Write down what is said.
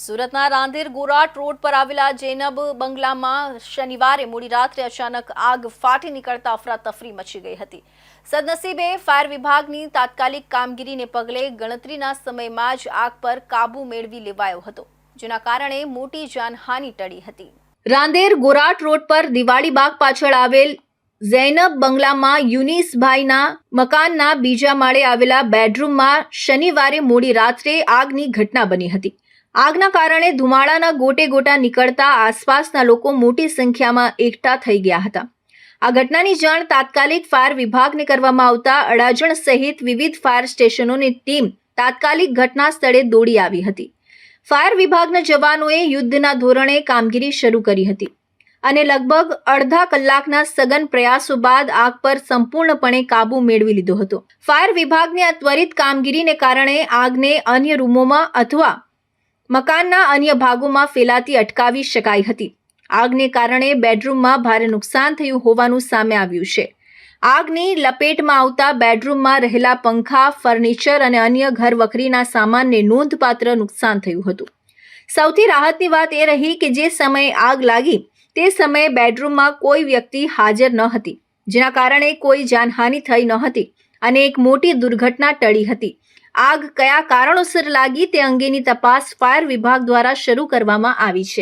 સુરતના રાંધેર ગોરાટ રોડ પર આવેલા જૈનબ બંગલામાં શનિવારે મોડી રાત્રે અચાનક આગ ફાટી નીકળતા અફરાતફરી મચી ગઈ હતી. સદનસીબે ફાયર વિભાગની તાત્કાલિક કામગીરીને પગલે ગણતરીના સમયમાં જ આગ પર કાબુ મેળવી લેવાયો હતો, જેના કારણે મોટી જાનહાનિ ટળી હતી. રાંદેર ગોરાટ રોડ પર દિવાળી બાગ પાછળ આવેલ ઝૈનબ બંગલામાં યુનિસભાઈના મકાનના બીજા માળે આવેલા બેડરૂમમાં શનિવારે મોડી રાત્રે આગની ઘટના બની હતી. આગના કારણે ધુમાડાના ગોટે ગોટા નીકળતા આસપાસના લોકો મોટી સંખ્યામાં એકઠા થઈ ગયા હતા. આ ઘટનાની જાણ તાત્કાલિક ફાયર વિભાગને કરવામાં આવતા અડાજણ સહિત વિવિધ ફાયર સ્ટેશનોની ટીમ તાત્કાલિક ઘટના સ્થળે દોડી આવી હતી. ફાયર વિભાગના જવાનોએ યુદ્ધના ધોરણે કામગીરી શરૂ કરી હતી અને લગભગ અડધા કલાકના સઘન પ્રયાસો બાદ આગ પર સંપૂર્ણપણે કાબુ મેળવી લીધો હતો. ફાયર વિભાગની આ ત્વરિત કામગીરીને કારણે આગને અન્ય રૂમોમાં અથવા મકાનના અન્ય ભાગોમાં ફેલાતી અટકાવી શકાઈ હતી. આગને કારણે બેડરૂમમાં ભારે નુકસાન થયું હોવાનું સામે આવ્યું છે. આગની લપેટમાં આવતા બેડરૂમમાં રહેલા પંખા, ફર્નિચર અને અન્ય ઘર વખરીના સામાનને નોંધપાત્ર નુકસાન થયું હતું. સૌથી રાહતની વાત એ રહી કે જે સમયે આગ લાગી, તે સમયે બેડરૂમમાં કોઈ વ્યક્તિ હાજર ન હતી, જેના કારણે કોઈ જાનહાનિ થઈ ન હતી અને એક મોટી દુર્ઘટના ટળી હતી. આગ કયા કારણોસર લાગી તે અંગેની તપાસ ફાયર વિભાગ દ્વારા શરૂ કરવામાં આવી છે.